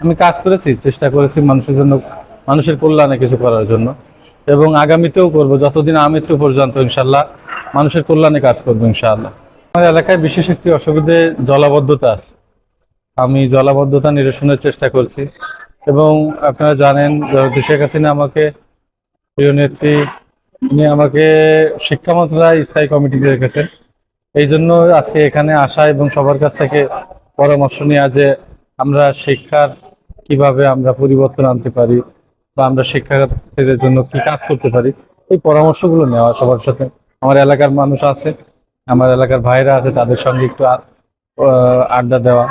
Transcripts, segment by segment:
আমি কাজ করেছি, চেষ্টা করেছি মানুষের জন্য, মানুষের কল্যাণে কিছু করার জন্য। এবং আগামীতেও করব, যতদিন আমৃত্যু পর্যন্ত ইনশাল্লাহ মানুষের কল্যাণে কাজ করব, ইনশাআল্লাহ। আমার এলাকায় বিশেষ একটি অসুবিধে জলাবদ্ধতা আছে। আমি জলাবদ্ধতা নিরসনের চেষ্টা করছি। এবং আপনারা জানেন শেখ হাসিনা আমাকে, প্রিয় নেত্রী, উনি আমাকে শিক্ষা মন্ত্রণালয় স্থায়ী কমিটিতে রেখেছেন। এই জন্য আজকে এখানে আসা এবং সবার কাছ থেকে পরামর্শ নেওয়া যে আমরা শিক্ষার কীভাবে আমরা পরিবর্তন আনতে পারি বা আমরা শিক্ষার্থীদের জন্য কি কাজ করতে পারি, এই পরামর্শগুলো নেওয়া সবার সাথে। আমার এলাকার মানুষ আছে, আমার এলাকার ভাইরা আছে, তাদের সঙ্গে একটু আড্ডা দেওয়া।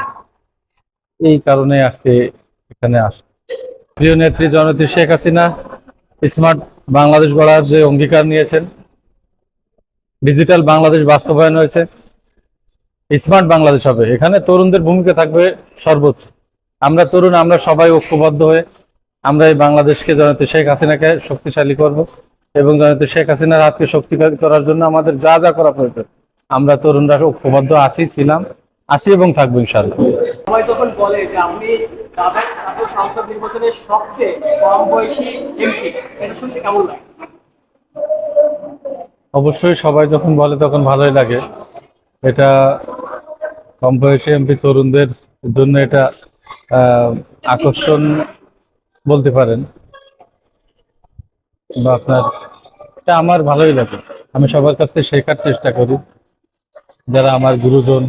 এই কারণে আজকে এখানে আস প্রিয় নেত্রী জননেত্রী শেখ হাসিনা স্মার্ট বাংলাদেশ গড়ার যে অঙ্গীকার নিয়েছেন, ডিজিটাল বাংলাদেশ বাস্তবায়ন হয়েছে। স্মার্ট বাংলাদেশ হবে। এখানে তরুণদের ভূমিকা থাকবে সর্বোচ্চ। আমরা তরুণ আমরা সবাই ঐক্যবদ্ধ হয়ে আমরা এই বাংলাদেশকে জননেত্রী শেখ হাসিনাকে শক্তিশালী করব এবং জননেত্রী শেখ হাসিনার হাতকে শক্তিশালী করার জন্য আমাদের যা যা করা প্রয়োজন আমরা তরুণরা ঐক্যবদ্ধ আছি ছিলাম আছি এবং থাকব ইনশাল্লাহ সবাই যখন বলে যে আপনি সংসদ নির্বাচনের সবচেয়ে কম বয়সী এমপি এটা শুনতে কেমন লাগে? অবশ্যই সবাই যখন বলে তখন ভালোই লাগে। এটা কম বয়সী এমপি তরুণদের জন্য এটা আকর্ষণ বলতে পারেন। বা আপনার এটা আমার ভালোই লাগে। আমি সবার কাছ থেকে শেখার চেষ্টা করি। যারা আমার গুরুজন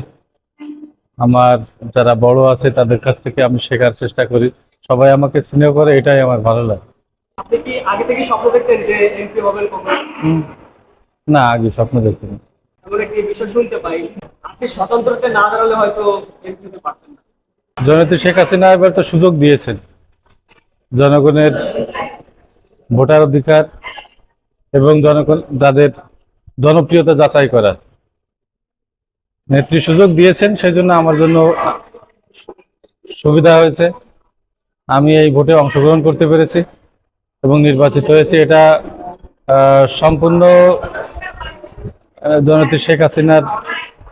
আমার যারা বড় আছে তাদের কাছ থেকে আমি শেখার চেষ্টা করি। সবাই আমাকে স্নেহ করে এটাই আমার ভালো লাগে। আপনি কি আগে থেকে স্বপ্ন দেখতেন যে এমপি হবেন কখন। না আগে স্বপ্ন দেখিনি এমন একটি বিষয় শুনতে পাই, আপনি স্বতন্ত্রতে না দাঁড়ালে হয়তো এমপি পারতেন না। জননেত্রী শেখ হাসিনা এবার তো সুযোগ দিয়েছেন। জনগণের ভোটার অধিকার এবং জনগণ যাদের জনপ্রিয়তা যাচাই করার। নেত্রী সুযোগ দিয়েছেন সেই জন্য আমার জন্য সুবিধা হয়েছে। আমি এই ভোটে অংশগ্রহণ করতে পেরেছি এবং নির্বাচিত হয়েছি। এটা সম্পূর্ণ জননেত্রী শেখ হাসিনার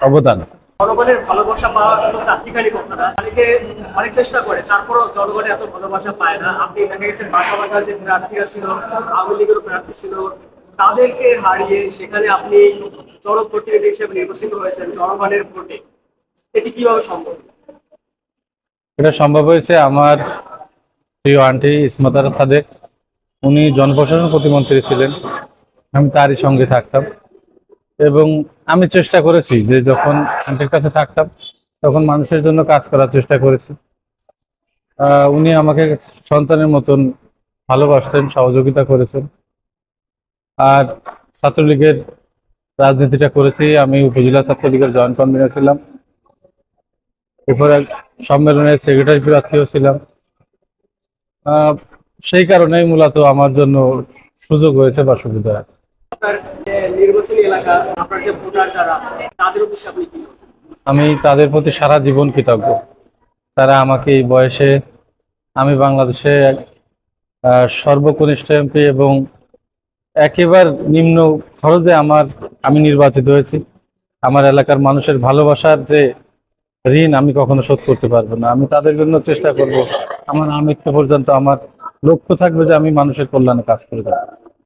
অবদান। জনগণের ভালোবাসা পাওয়া তো চারটিখানি কথা না অনেকে অনেক চেষ্টা করে তারপরও জনগণের এত ভালোবাসা পায় না। আপনি দেখা গেছে বাঁকা বাঁকা যে প্রার্থীরা ছিল আওয়ামী লীগেরও প্রার্থী ছিল তাদেরকে হারিয়ে সেখানে আপনি জনপ্রতিনিধি হিসেবে নির্বাচিত হয়েছেন জনগণের ভোটে। এটি কীভাবে সম্ভব? এটা সম্ভব হয়েছে আমার প্রিয় আন্টি ইসমাতারা সাদেক। উনি জনপ্রশাসন প্রতিমন্ত্রী ছিলেন। আমি তারই সঙ্গে থাকতাম। এবং আমি চেষ্টা করেছি যে যখন আন্টির কাছে থাকতাম, তখন মানুষের জন্য কাজ করার চেষ্টা করেছি। উনি আমাকে সন্তানের মতন ভালোবাসতেন, সহযোগিতা করেছেন। আর ছাত্রলীগের রাজনীতিটা করেছি। আমি উপজেলা ছাত্রলীগের জয়েন্ট কনভেনার ছিলাম। এরপরে সম্মেলনের সেক্রেটারি প্রার্থীও ছিলাম। সেই কারণেই মূলত আমার জন্য সুযোগ হয়েছে বা সুবিধা আমি তাদের প্রতি সারা জীবন কৃতজ্ঞ। তারা আমাকে এই বয়সে আমি বাংলাদেশে সর্বকনিষ্ঠ এমপি এবং একেবারে নিম্ন খরচে আমার, আমি নির্বাচিত হয়েছি। আমার এলাকার মানুষের ভালোবাসার যে ঋণ আমি কখনো শোধ করতে পারব না। আমি তাদের জন্য চেষ্টা করব। আমার আমৃত্যু পর্যন্ত আমার লক্ষ্য থাকবে যে আমি মানুষের কল্যাণে কাজ করে যাব